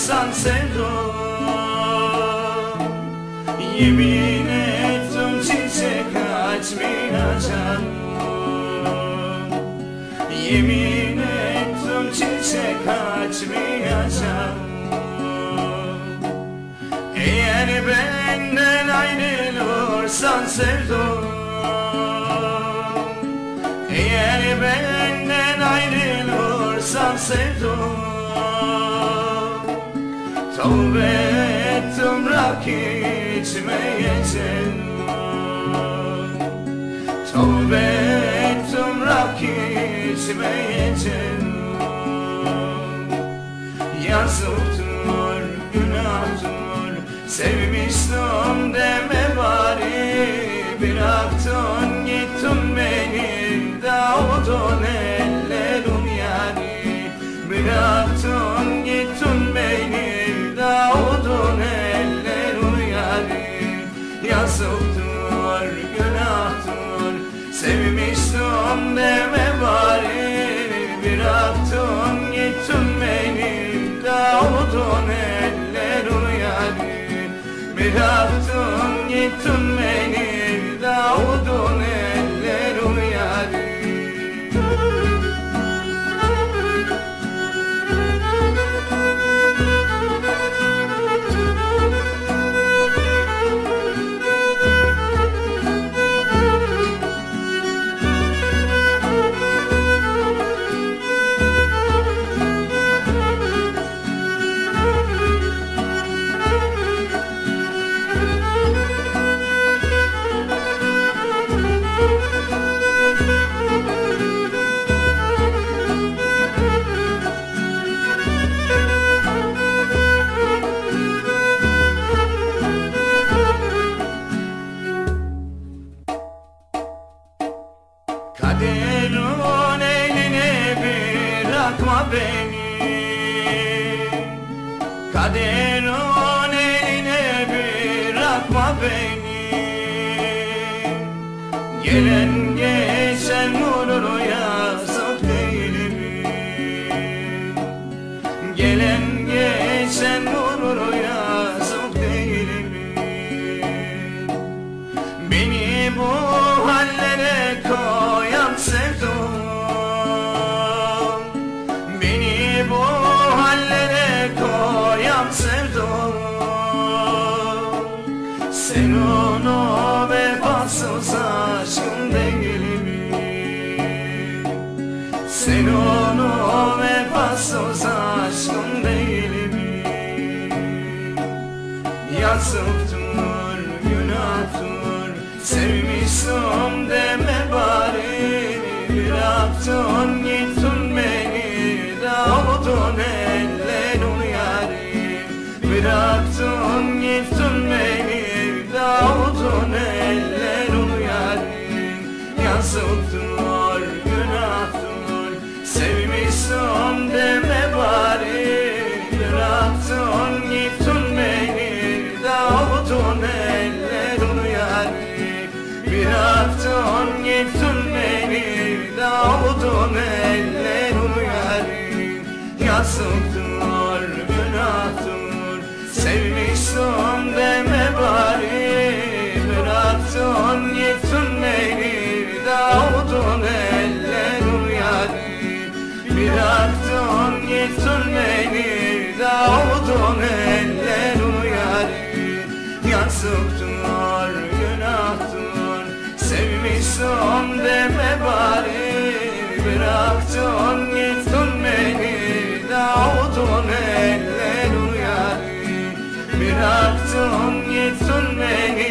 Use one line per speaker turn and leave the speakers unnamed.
olursan sevdum Yemin ettim çiçek açmayacağım Yemin ettim çiçek açmayacağım Eğer benden ayrılırsan sevdum Eğer benden ayrılırsan sevdum Tövbe ettim rakı içmeyeceğim Tövbe ettim rakı içmeyeceğim Yazıktır, günahtır Sevmiştim deme bari. Bıraktın gittin beni Yazıktır, günahtır. Sevmiştim deme bari. Bıraktın gittin beni. Davudun ellerim yani Bıraktın gittin beni. Davudun ellerim bırakma beni. Kaderin eline bırakma beni. Gelen vefasız aşkın değil mi? Sen onu vefasız aşkın değil mi? Yazıktır, günahtır Sevmiştim deme bari Bıraktın gittin beni Davudun ellerin yari Yazıktır, günahtır. Sevmiştim deme bari Bıraktın gittin beni. Davudun ellerin yari Bıraktın gittin beni. Davudun ellerin yari Yazıktır, günahtır. Sevmiştim deme Davudun ellerin yari Bıraktın gittin beni